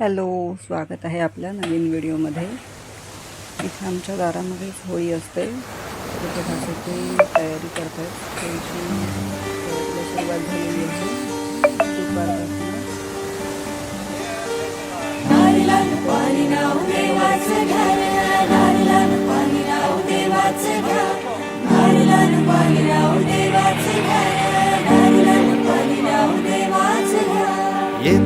Hello स्वागत आहे आपल्या नवीन व्हिडिओमध्ये. इथे आमच्या दारामध्येच होळी असते. तिथे भाषेची तयारी करत आहेत अ, सुरुवात झालेली आहे. दुपारपासून.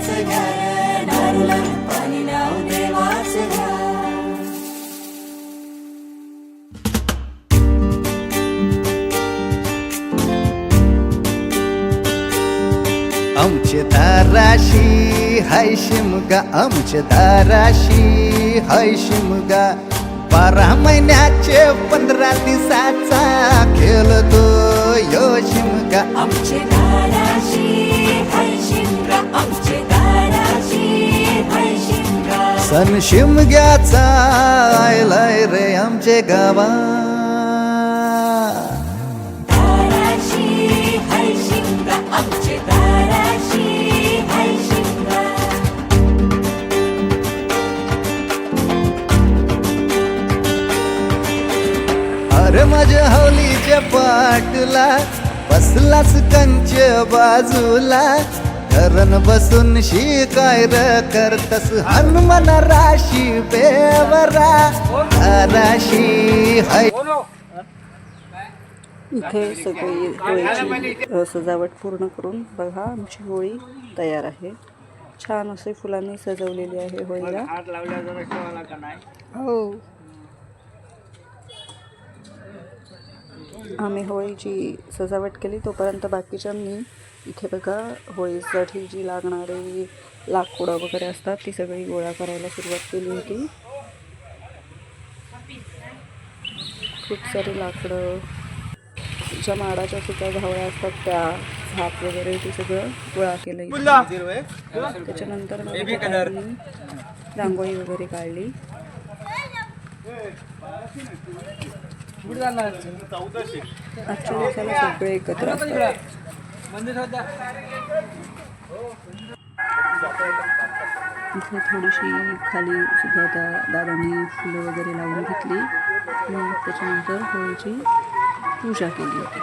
देवाचं घर नारीलान पाणी नाव देवाचं घर आमचे दाराशी हाय शिमगा आमचे दाराशी हाय शिमगा बारा महिन्याचे पंधरा दिवसाचा खेळतो यो शिमगा आमचे दाराशी हाय शिमगा आमचे सण शिमग्याचा आयलाय रे आमचे गावा. अरे माझ्या हवलीच्या पाटला बसलाच कंच बाजूला. धरण बसून शिकाय र करतस. हनुमान राशी बेवरा. राशी हाय. इथे सगळी होळीची सजावट पूर्ण करून बघा आमची होळी तयार आहे. छान असे फुलांनी सजवलेली आहे होळीला. हो. आम्ही होळीची सजावट केली तोपर्यंत बाकीच्यांनी इथे बघा होळीसाठी जी लागणारी लाकडं वगैरे असतात ती सगळी गोळा करायला सुरुवात केली होती. खूप सारी लाकडं. ज्या माडाच्या सुद्धा झावळ्या असतात त्या झाप वगैरे ते सगळं गोळा केलं. त्याच्यानंतर रांगोळी वगैरे काढली. आजच्या दिवसाला सगळे एकत्र असतात. तिथं थोडीशी खाली सुद्धा त्या दादांनी फुलं वगैरे लावून घेतली. मग त्याच्यानंतर होळीची पूजा केली होती.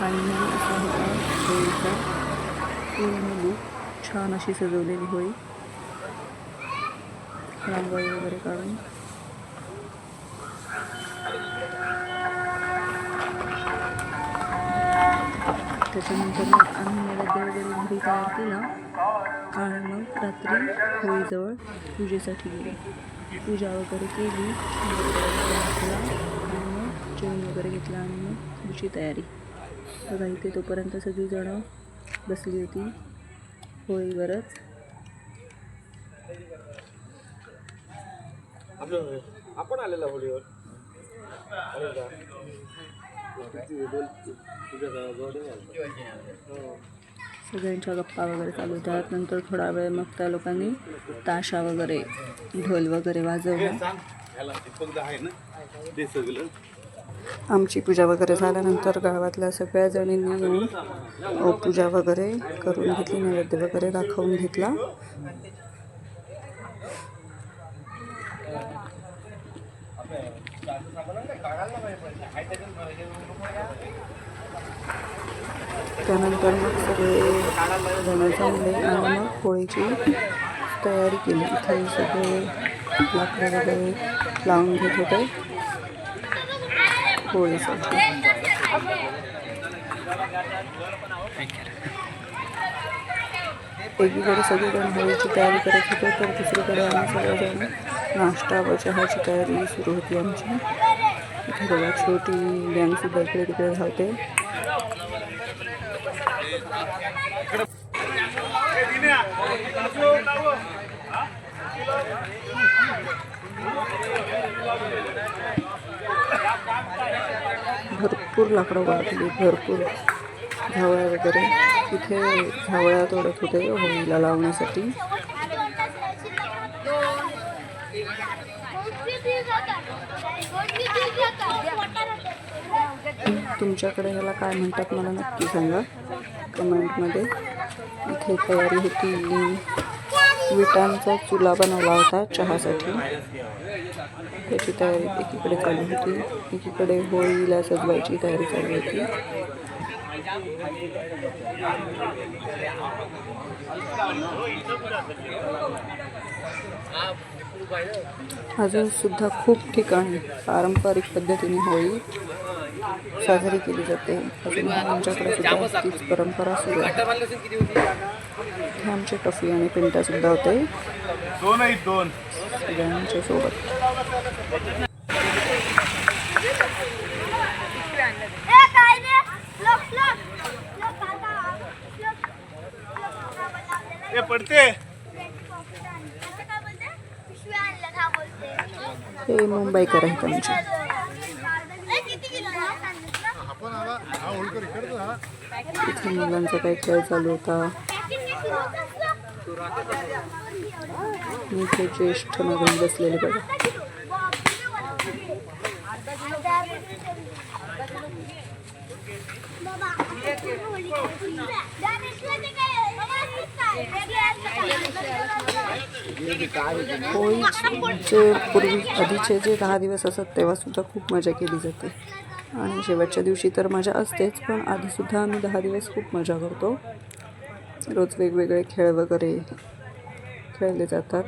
फायनल असा होता होळीचा. पूर्ण लूक छान अशी सजवलेली होळी. रांगोळी वगैरे काढून त्याच्यानंतर मग आम्ही नैवेद्य वगैरे घरी तयार केला. आणि मग रात्री होळीजवळ पूजेसाठी गेलो. पूजा वगैरे केली. आणि मग जेवण वगैरे घेतला आणि मग पुढची तयारी. बघा इथे तोपर्यंत सगळीजणं बसली होती. होळीवरच. आपण आलेला होळीवर. सगळ्यांच्या गप्पा वगैरे चालू होत्या नंतर थोडा वेळ मग त्या लोकांनी ताशा वगैरे ढोल वगैरे वाजवला आमची पूजा वगैरे झाल्यानंतर गावातल्या सगळ्या जणींनी येऊन पूजा वगैरे करून घेतली नैवेद्य वगैरे दाखवून घेतला. त्यानंतर मग सगळे जण जमले आणि मग होळीची तयारी केली इथे सगळे लाकडं वगैरे लावून घेत होते होळीसाठी एकीकडे सगळीजण होळीची तयारी करत होते तर दुसरीकडे आम्ही सगळेजण नाश्ता व चहाची तयारी सुरू होती आमची इथे बघा छोटी गँगसुद्धा इकडे तिकडे धावते भरपूर लाकडं वाढली भरपूर झावळ्या वगैरे. तिथे झावळ्या तोडत होते होळीला लावण्यासाठी. तुमच्याकडे ह्याला काय म्हणतात मला नक्की सांगा कमेंटमध्ये. इथे तयारी होती. विटांचा चुला बनवला होता चहासाठी. त्याची तयारी एकीकडे चालू होती. एकीकडे होळीला सजवायची तयारी चालू होती. अजून सुद्धा खूप ठिकाणी पारंपरिक पद्धतीने होळी साजरी केली जाते. अजून आमच्याकडे सुद्धा तीच परंपरा सुरू आहे. आमचे टफी आणि पिंटा सुद्धा होते. दोन आहेत दोन. सगळ्यांच्या सोबत. हे पडते. हे मुंबईकर आहेत आमचे इथे मुलांचा काही खेळ चालू होता? मी इथे ज्येष्ठ मागून बसलेले बघा. होळीचे पूर्वी आधीचे जे दहा दिवस असतात तेव्हा सुद्धा खूप मजा केली जाते. आणि शेवटच्या दिवशी तर मजा असतेच पण आधीसुद्धा आम्ही दहा दिवस खूप मजा करतो. रोज वेगवेगळे खेळ वगैरे खेळले जातात.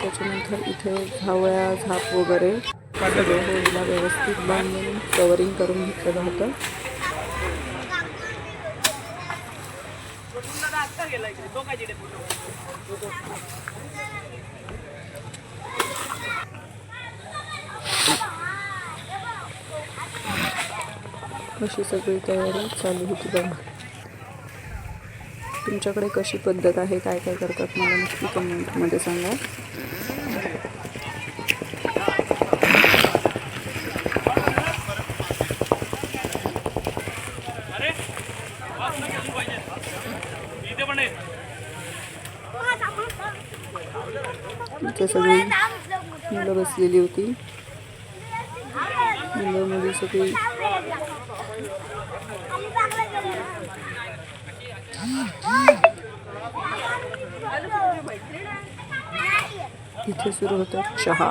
त्याच्यानंतर इथे झावळ्या झाप वगैरे होळीला व्यवस्थित बांधून कवरिंग करून घेतलं होतं. अशी सगळी तयारी चालू होती बघा. तुमच्याकडे कशी पद्धत आहे काय काय करतात मला नक्की कमेंटमध्ये सांगा. सगळी मुलं बसलेली होती. मुलं मुली सगळी. इथे सुरू होतं चहा.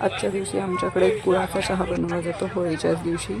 आजच्या दिवशी आमच्याकडे गुळाचा चहा बनवला जातो. होळीच्याच दिवशी.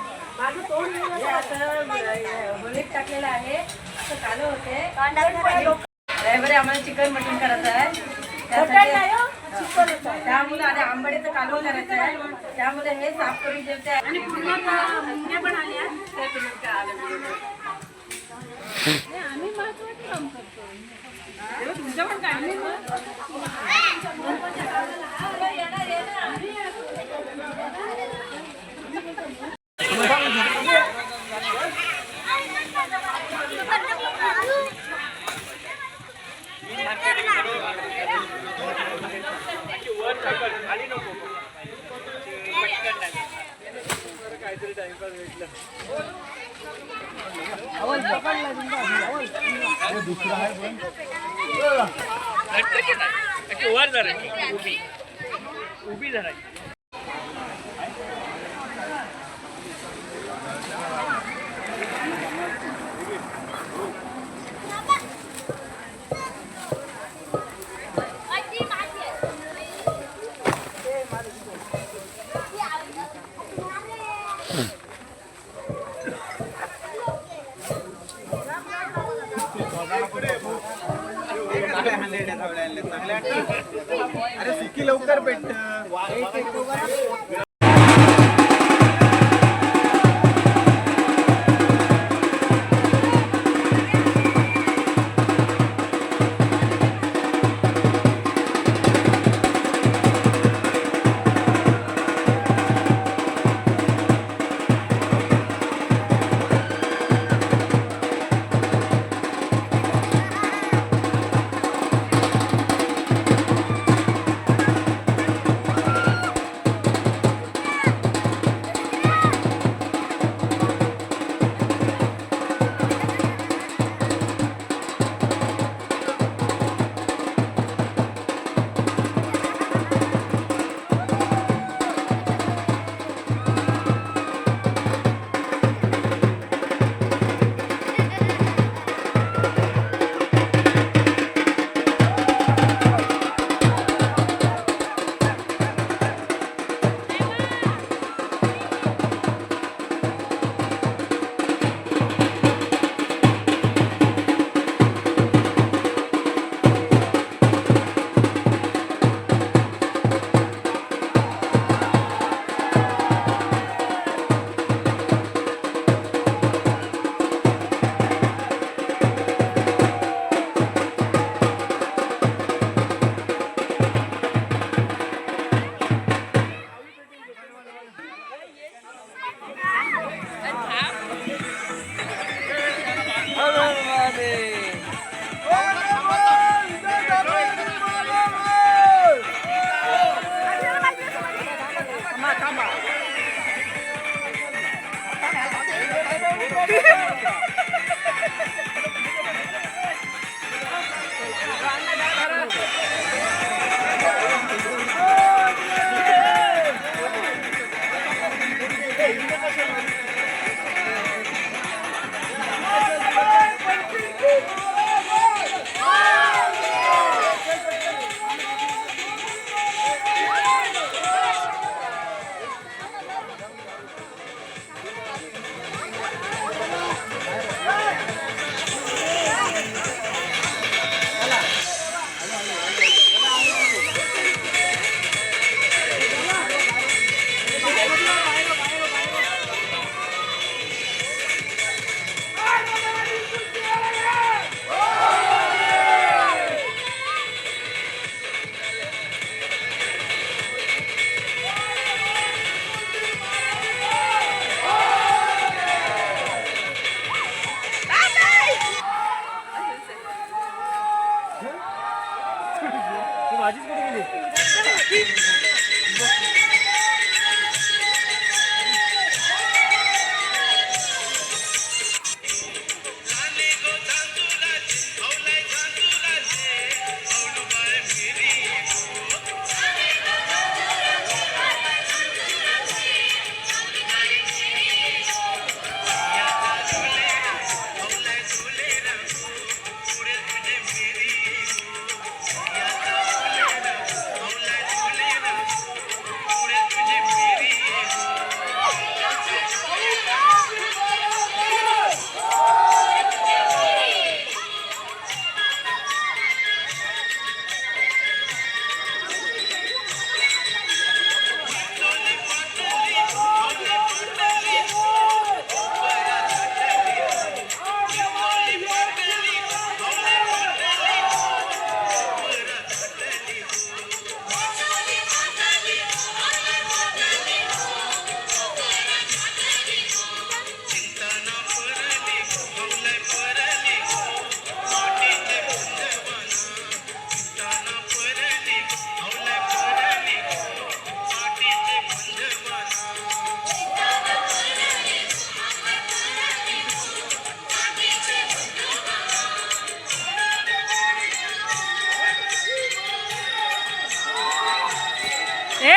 तोंड होलीत टाकलेलं आहे असं चालू होते रविवारी आम्हाला चिकन मटन करायचं आहे. त्यासाठी- त्यामुळे आता आंबाडीचं कालवण करायचं आहे. त्यामुळे हे साफ करून आणि पूर्ण पण आल्या. आम्ही महत्वाचं काम करतो. तेव्हा तुमचं पण काय? दुसरा आहे पण वर धरायची उभी उभी धरायची এ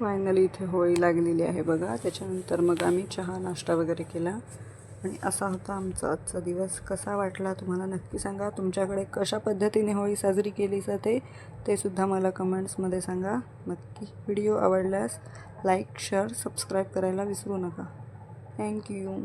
फायनली इथे होळी लागलेली आहे बघा. त्याच्यानंतर मग आम्ही चहा नाश्ता वगैरे केला. आणि असा होता आमचा आजचा दिवस. कसा वाटला तुम्हाला नक्की सांगा. तुमच्याकडे कशा पद्धतीने होळी साजरी केली जाते ते सुद्धा मला कमेंट्समध्ये सांगा. नक्की व्हिडिओ आवडल्यास लाईक शेअर सबस्क्राईब करायला विसरू नका. थँक्यू